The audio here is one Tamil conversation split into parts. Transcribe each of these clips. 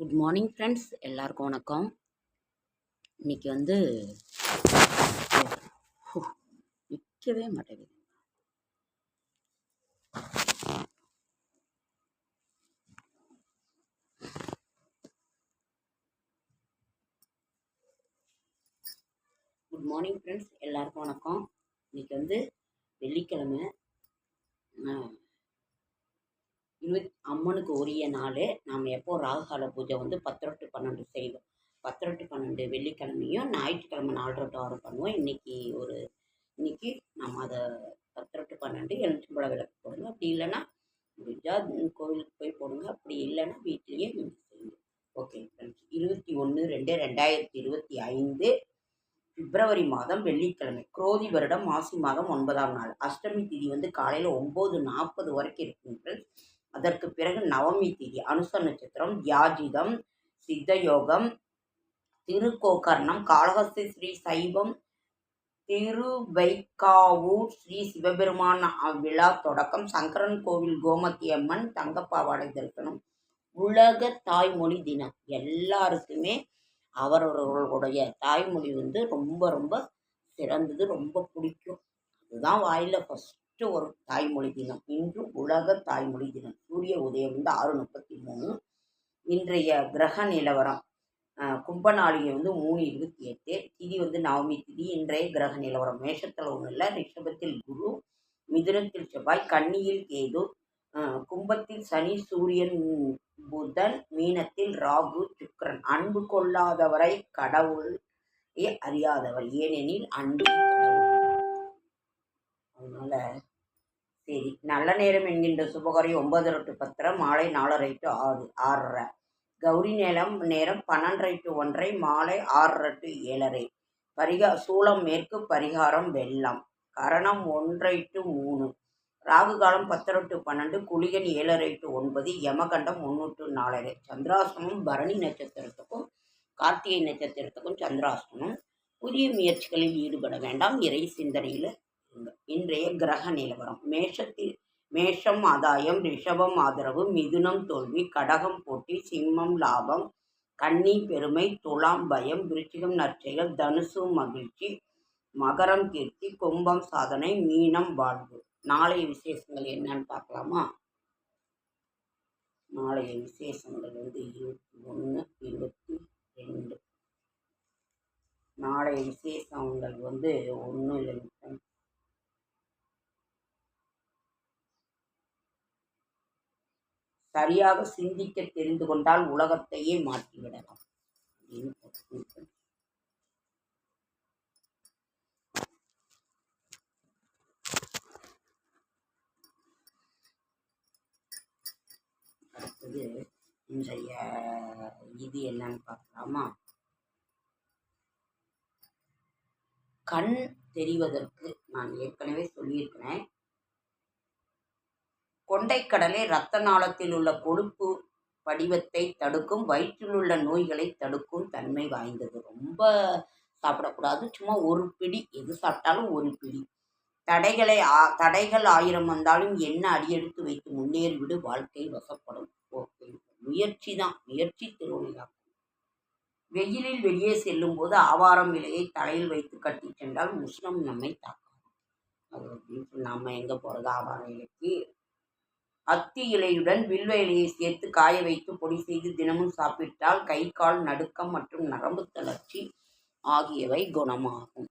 குட் மார்னிங் ஃப்ரெண்ட்ஸ் எல்லாருக்கும் வணக்கம். இன்னைக்கு வந்து நிற்கவே மாட்டேங்குது. குட் மார்னிங் ஃப்ரெண்ட்ஸ் எல்லாருக்கும் வணக்கம். இன்னைக்கு வந்து வெள்ளிக்கிழமை. இருபத் அம்மனுக்கு உரிய நாள். நாம் எப்போ ராகுகால பூஜை வந்து பத்து பன்னெண்டு செய்வோம். பத்து பன்னெண்டு வெள்ளிக்கிழமையும் ஞாயிற்றுக்கிழமை நாலரை டு ஆறு பண்ணுவோம். இன்றைக்கி ஒரு இன்னைக்கு நம்ம அதை பத்து பன்னெண்டு எலுமிச்சம்பழ விளக்கு போடுங்க. அப்படி இல்லைன்னா முடிஞ்சால் கோவிலுக்கு போய் போடுங்க. அப்படி இல்லைன்னா வீட்டிலேயே நீங்கள் செய்யுங்க. ஓகே ஃப்ரெண்ட்ஸ் இருபத்தி ஒன்று ரெண்டு ரெண்டாயிரத்தி இருபத்தி ஐந்து பிப்ரவரி மாதம் வெள்ளிக்கிழமை. குரோதி வருடம் மாசி மாதம் ஒன்பதாம் நாள். அஷ்டமி திதி வந்து காலையில் ஒம்பது நாற்பது வரைக்கும் இருக்குங்க அதற்கு பிறகு நவமி திதி அனுச நட்சத்திரம் யாஜிதம் சித்தயோகம் திருக்கோகர்ணம் காளஹஸ்தி ஸ்ரீ சைவம் திருவைக்காவூர் ஸ்ரீ சிவபெருமான் விழா தொடக்கம் சங்கரன் கோவில் கோமதி அம்மன் தங்கப்பாவாடை தரிசனம் உலக தாய்மொழி தினம். எல்லாருக்குமே அவரவர்களுடைய தாய்மொழி வந்து ரொம்ப ரொம்ப சிறந்தது ரொம்ப பிடிக்கும். அதுதான் வாயில் ஃபஸ்ட்டு ஒரு தாய்மொழி தினம். இன்று உலக தாய்மொழி தினம். சூரிய உதயம் வந்து ஆறு முப்பத்தி மூணு. இன்றைய கிரக நிலவரம். கும்ப நாளிகை வந்து மூணு இருபத்தி எட்டு. திதி வந்து நவமி திதி. இன்றைய கிரக நிலவரம். மேஷத்தில் ஒன்றும் இல்லை. ரிஷபத்தில் குரு. மிதுனத்தில் செவ்வாய். கன்னியில் கேது. கும்பத்தில் சனி சூரியன் புதன் மீனத்தில் ராகு சுக்கரன். அன்பு கொள்ளாதவரை கடவுள் அறியாதவர். ஏனெனில் அன்பு அதனால் சரி நல்ல நேரம் என்கின்ற சுபகாரி ஒன்பது டு பத்தரை மாலை நாலரை டு ஆறு ஆறரை. கௌரி நேரம் நேரம் பன்னெண்டரை டு ஒன்றரை மாலை ஆறரை டு ஏழரை. பரிகா சூளம் மேற்கு பரிகாரம் வெள்ளம். கரணம் ஒன்றை டு மூணு. ராகு காலம் பத்தரை டு பன்னெண்டு குளிகன் ஏழரை டு ஒன்பது யமகண்டம் ஒன்று டு நாலரை. சந்திராசனம் பரணி நட்சத்திரத்துக்கும் கார்த்திகை நட்சத்திரத்துக்கும் சந்திராசனம் புதிய முயற்சிகளில் ஈடுபட வேண்டாம். இறை சிந்தனையில் இன்றைய கிரக நிலவரம். மேஷத்தில் மேஷம் ஆதாயம் ரிஷபம் ஆதரவு மிதுனம் தோல்வி கடகம் போட்டி சிம்மம் லாபம் கன்னி பெருமை துலாம் பயம் விருச்சிகம் நற்செயல் தனுசு மகிழ்ச்சி மகரம் கீர்த்தி கும்பம் சாதனை மீனம் வாழ்வு. நாளைய விசேஷங்கள் என்னன்னு பார்க்கலாமா? நாளைய விசேஷங்கள் வந்து இருபத்தி ஒன்று இருபத்தி ரெண்டு. நாளைய விசேஷங்கள் வந்து ஒன்று இல்லை சரியாக சிந்திக்க தெரிந்து கொண்டால் உலகத்தையே மாற்றிவிடலாம். அடுத்தது இன்றைய இது என்னன்னு பார்க்கலாமா? கண் தெரிவதற்கு நான் ஏற்கனவே சொல்லியிருக்கிறேன். கொண்டைக்கடலை இரத்த நாளத்தில் உள்ள கொழுப்பு படிவத்தை தடுக்கும் வயிற்றில் உள்ள நோய்களை தடுக்கும் தன்மை வாய்ந்தது. ரொம்ப சாப்பிடக்கூடாது. சும்மா ஒரு பிடி எது சாப்பிட்டாலும் ஒரு பிடி. தடைகளை ஆ- தடைகள் ஆயிரம் வந்தாலும் என்ன அடியெடுத்து வைத்து முன்னேறிவிடு வாழ்க்கை வசப்படும். முயற்சி தான். முயற்சி திருவிழாக்கும் வெயிலில் வெளியே செல்லும் போது ஆவாரம் இலையை தலையில் வைத்து கட்டி சென்றால் உஷ்ணம் நம்மை தாக்கும் அது அப்படின்னு சொல்லி எங்கே போகிறது ஆவாரம் இலைக்கு அத்தி இலையுடன் வில்வ இலையை சேர்த்து காய வைத்து பொடி செய்து தினமும் சாப்பிட்டால் கை கால் நடுக்கம் மற்றும் நரம்பு தளர்ச்சி ஆகியவை குணமாகும்.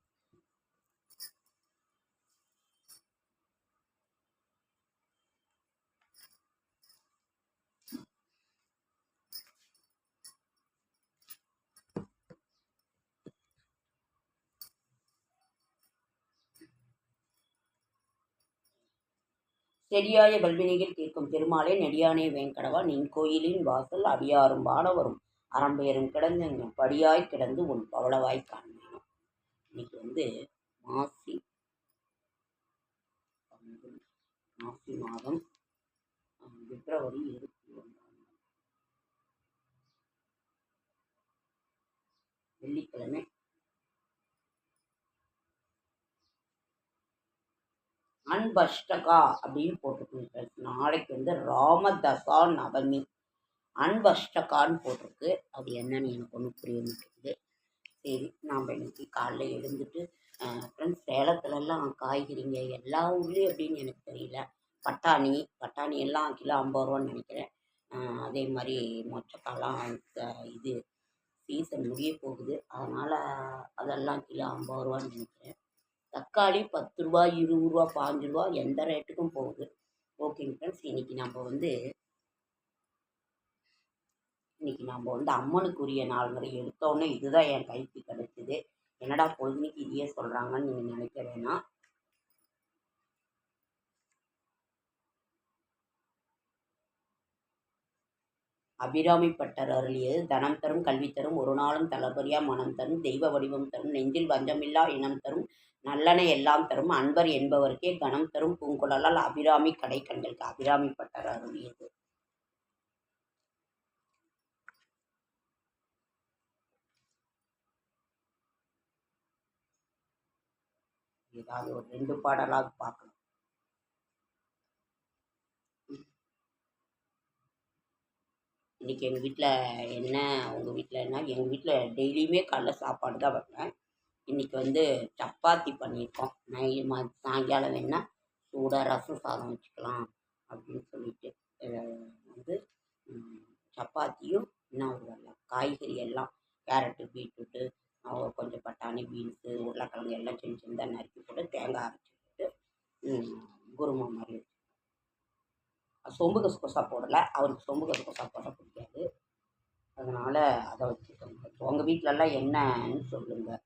செடியாய கல்வினியில் தீர்க்கும் பெருமாளே நெடியானே வேங்கடவா நின் கோயிலின் வாசல் அடியாரும் வானவரும் அறம்பெயரும் கிடந்தெங்கும் படியாய் கிடந்து உன் பவளவாய் காண்பேனும் இன்னைக்கு வந்து மாசி மாசி மாதம் பிப்ரவரி இருபத்தி ஒன்றாம் வெள்ளிக்கிழமை அன்பஷ்டகா அப்படின்னு போட்டிருக்கு. நாளைக்கு வந்து ராமதசா நவமி. அன்பஷ்டகான்னு போட்டிருக்கு. அது என்னன்னு எனக்கு ஒன்றும் புரிய மாட்டேங்குது. சரி நாம் இன்னைக்கு காலைல எழுந்துட்டு ஃப்ரெண்ட்ஸ் சேலத்துலலாம் காய்கறிங்க எல்லா ஊர்லேயும் அப்படின்னு எனக்கு தெரியல. பட்டாணி பட்டாணி எல்லாம் கிலோ ஐம்பது ரூபான்னு நினைக்கிறேன். அதே மாதிரி மொச்சக்காலாம் இது சீசன் முடிய போகுது. அதனால் அதெல்லாம் கிலோ ஐம்பது ரூபான்னு நினைக்கிறேன். தக்காளி பத்து ரூபா இருபது ரூபா பாஞ்சு ரூபா எந்த ரேட்டுக்கும் போகுது. ஓகேங்க ஃப்ரெண்ட்ஸ் இன்றைக்கி நம்ம வந்து இன்னைக்கு நம்ம வந்து அம்மனுக்குரிய நாள் முறை எடுத்தோடனே இதுதான் என் கைக்கு கிடைச்சிது. என்னடா பொழுதுனிக்கு இதையே சொல்கிறாங்கன்னு நீங்கள் நினைக்க வேணாம். அபிராமி பட்டர் அருளியது தனம் தரும் கல்வி தரும் ஒரு நாளும் தளபரியா மனம் தரும் தெய்வ வடிவம் தரும் நெஞ்சில் வஞ்சமில்லா இனம் தரும் நல்லன எல்லாம் தரும். அன்பர் என்பவருக்கே கணம் தரும். பூங்குழலால் அபிராமி கடை கண்களுக்கு அபிராமி பட்டர் அருளியது. ஏதாவது ஒரு ரெண்டு பாடலாக பார்க்கணும். இன்றைக்கி எங்கள் வீட்டில் என்ன உங்கள் வீட்டில் என்ன? எங்கள் வீட்டில் டெய்லியுமே காலைல சாப்பாடு தான் வைப்பேன். இன்றைக்கி வந்து சப்பாத்தி பண்ணியிருக்கோம். நை மா சாயங்காலம் வேணால் சூடாக ரசம் சாதம் வச்சுக்கலாம் அப்படின்னு சொல்லிட்டு வந்து சப்பாத்தியும் என்ன ஒரு காய்கறி எல்லாம் கேரட்டு பீட்ரூட்டு கொஞ்சம் பட்டாணி பீன்ஸு உருளைக்கிழங்கு எல்லாம் சின்ன சின்னதாக நறுக்கி போட்டு தேங்காய் அரைச்சி போட்டு குருமா மாதிரி வச்சுருக்கோம் சொம்பு கொசா போடலை. அவருக்கு சொம்பு கசகசா போட பிடிக்காது. அதனால் அதை வச்சுக்கோங்க. உங்கள் வீட்டிலலாம் என்னன்னு சொல்லுங்கள்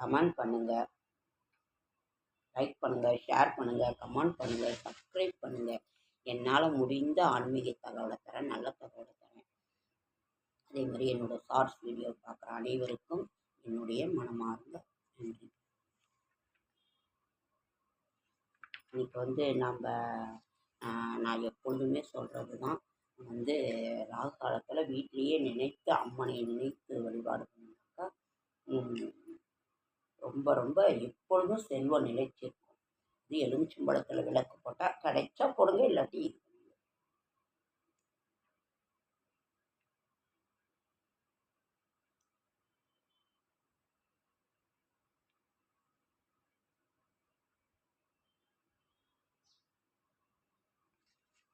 கமெண்ட் பண்ணுங்கள் லைக் பண்ணுங்கள் ஷேர் பண்ணுங்கள் கமெண்ட் பண்ணுங்கள் சப்ஸ்கிரைப் பண்ணுங்கள் என்னால் முடிந்த ஆன்மீக தகவலை தரேன் நல்ல தகவலை தரேன். அதே மாதிரி என்னோடய ஷார்ட்ஸ் வீடியோ பார்க்குற அனைவருக்கும் என்னுடைய மனமார்ந்த நன்றி. இன்னைக்கு வந்து நம்ம நான் எப்பொழுதுமே சொல்கிறது தான் வந்து ராகு காலத்தில் வீட்டிலேயே நினைத்து அம்மனை நினைத்து வழிபாடு பண்ணாக்கா ரொம்ப ரொம்ப எப்பொழுதும் செல்வம் நிலைச்சிருக்கும் இது எலுமிச்சம்பழத்தில் விளக்கு போட்டால் கிடைச்சா போடுங்க இல்லாட்டி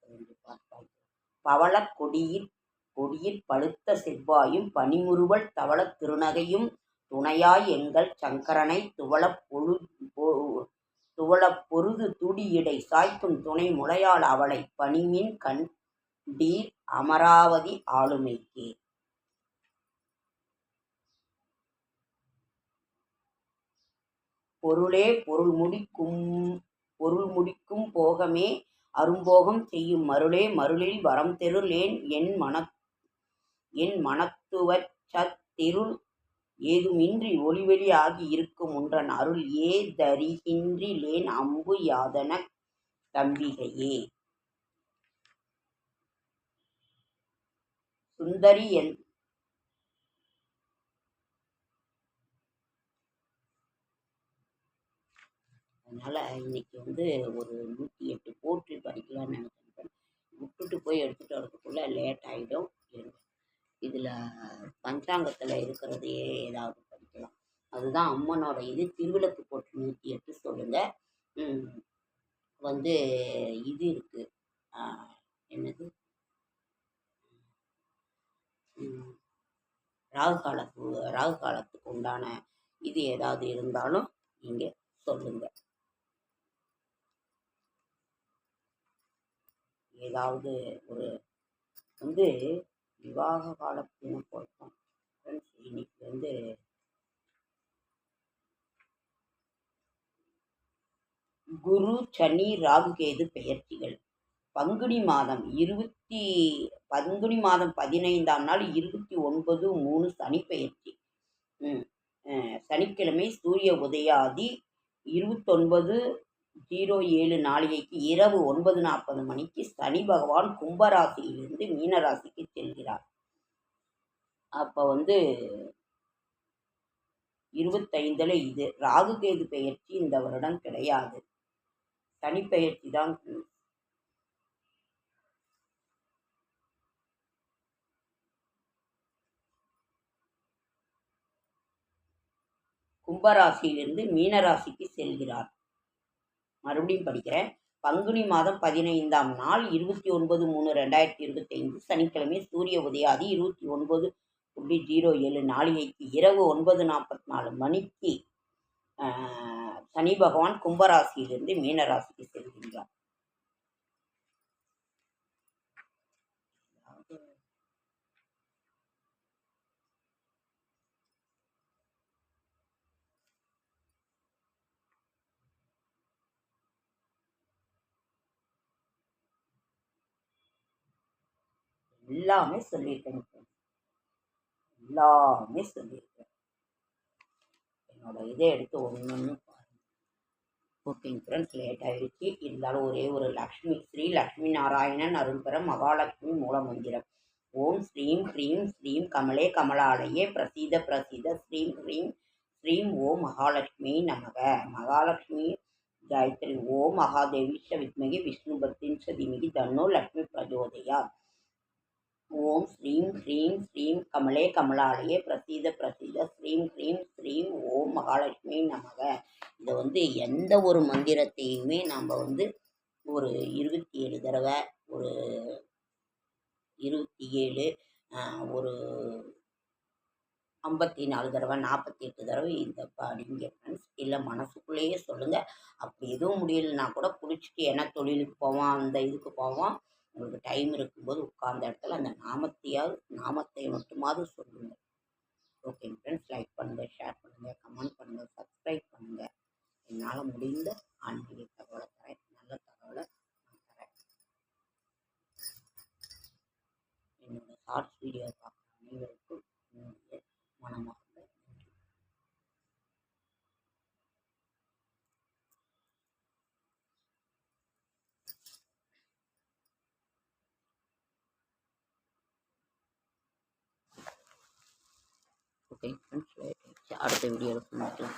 இது பவளக் கொடியில் கொடியில் பழுத்த செவ்வாயும் பனிமுறுவல் தவளத் திருநகையும் துணையாய் எங்கள் சங்கரனை துவளப் பொழு துவளப் பொருது துடியிடை சாய்க்கும் துணை முளையால் அவளை பணிமின் கண்டீர் அமராவதி ஆளுமைக்கே. பொருளே பொருள் முடிக்கும் பொருள் முடிக்கும் போகமே அரும்போகம் செய்யும் மருளே மருளில் வரம் தெருளேன் என் மன என் மனத்துவச் சத்திருள் ஏதுமின்றி ஒளிவெளி ஆகி இருக்கும் உன்றன் அருள் ஏதறிகின்றிலேன் அம்பு யாதன தம்பிகையே. சுந்தரி என் அதனால் இன்னைக்கு வந்து ஒரு நூற்றி எட்டு போட்டு படிக்கலாம்னு நினைக்கிறேன். விட்டுட்டு போய் எடுத்துகிட்டு வரதுக்குள்ளே லேட் ஆகிடும் இதில் பஞ்சாங்கத்தில் இருக்கிறதையே ஏதாவது படிக்கலாம். அதுதான் அம்மனோட இது. திருவிளக்கு போட்டு நூற்றி எட்டு சொல்லுங்கள் வந்து இது இருக்குது என்னது? ராகு காலத்து ராகு காலத்துக்கு உண்டான இது ஏதாவது இருந்தாலும் நீங்கள் சொல்லுங்கள் ஏதாவது ஒரு வந்து விவாக காலத்தின பொருத்தம் ஃப்ரெண்ட்ஸ் இன்னைக்கு வந்து குரு சனி ராகு கேது பெயர்ச்சிகள். பங்குனி மாதம் இருபத்தி பங்குனி மாதம் பதினைந்தாம் நாள் இருபத்தி ஒன்பது மூணு சனி பெயர்ச்சி. சனிக்கிழமை சூரிய உதயாதி இருபத்தொன்பது ஜீரோ ஏழு நாளிகைக்கு இரவு ஒன்பது நாற்பது மணிக்கு சனி பகவான் கும்பராசியிலிருந்து மீனராசிக்கு செல்கிறார். அப்போ வந்து இருபத்தைந்தில் இது. ராகு கேது பெயர்ச்சி இந்த வருடம் கிடையாது. சனிப்பெயர்ச்சி தான் கும்பராசியிலிருந்து மீனராசிக்கு செல்கிறார். மறுபடியும் படிக்கிறேன். பங்குனி மாதம் பதினைந்தாம் நாள் இருபத்தி ஒன்பது மூணு ரெண்டாயிரத்தி இருபத்தைந்து. சனிக்கிழமை சூரிய உதயாதி இருபத்தி ஒன்பது புள்ளி ஜீரோ ஏழு நாளிகைக்கு இரவு ஒன்பது நாற்பத்தி நாலு மணிக்கு சனி பகவான் கும்பராசியிலிருந்து மீனராசிக்கு செல்கின்றார். எல்லாமே சொல்லியிருக்கேன் எல்லாமே சொல்லியிருக்கேன். என்னோட இதை எடுத்து ஒன்று ஒன்று ஓகேங்க ஃப்ரெண்ட்ஸ் லேட் ஆகிடுச்சு இருந்தாலும் ஒரே ஒரு லக்ஷ்மி ஸ்ரீ லக்ஷ்மி நாராயணன் அருள் மகாலட்சுமி மூலமந்திரம். ஓம் ஸ்ரீம் ஹ்ரீம் ஸ்ரீம் கமலே கமலாலயே பிரசீத பிரசீத ஸ்ரீம் ஹ்ரீம் ஸ்ரீம் ஓம் மகாலட்சுமி நமக. மகாலட்சுமி காயத்ரி ஓம் மகாதேவிஷ வித்மகி விஷ்ணு பக்தின் சதிமிகி தன்னோ லக்ஷ்மி பிரஜோதயா. ஓம் ஸ்ரீம் ஸ்ரீம் ஸ்ரீம் கமலே கமலாலயே பிரசீத பிரசீத ஸ்ரீம் ஸ்ரீம் ஸ்ரீம் ஓம் மகாலட்சுமி நமக. இதை வந்து எந்த ஒரு மந்திரத்தையுமே நம்ம வந்து ஒரு இருபத்தி ஏழு தடவை ஒரு இருபத்தி ஏழு ஒரு ஐம்பத்தி நாலு தடவை நாற்பத்தி எட்டு தடவை இந்த படிங்க ஃப்ரெண்ட்ஸ் இல்லை மனசுக்குள்ளேயே சொல்லுங்கள் அப்படி எதுவும் முடியலன்னா கூட குளிச்சுட்டு என்ன தொழிலுக்கு போவோம் அந்த இதுக்கு போவோம் உங்களுக்கு டைம் இருக்கும்போது உட்கார்ந்த இடத்துல அந்த நாமத்தையாவது நாமத்தை மட்டுமாவது சொல்லுங்கள் ஓகே ஃப்ரெண்ட்ஸ் லைக் பண்ணுங்கள் ஷேர் பண்ணுங்கள் கமெண்ட் பண்ணுங்கள் சப்ஸ்கிரைப் பண்ணுங்கள் என்னால் முடிந்த ஆன்மீக தகவலை தரேன் நல்ல தகவலை நான் தரேன் என்னோட ஷார்ட்ஸ் வீடியோ பார்க்குற அனைவருக்கும் என்னுடைய மனமார்ந்த நன்றி ஓகே ஃப்ரெண்ட்ஸ் அடுத்த வீடியோவில் சந்திக்கலாம்.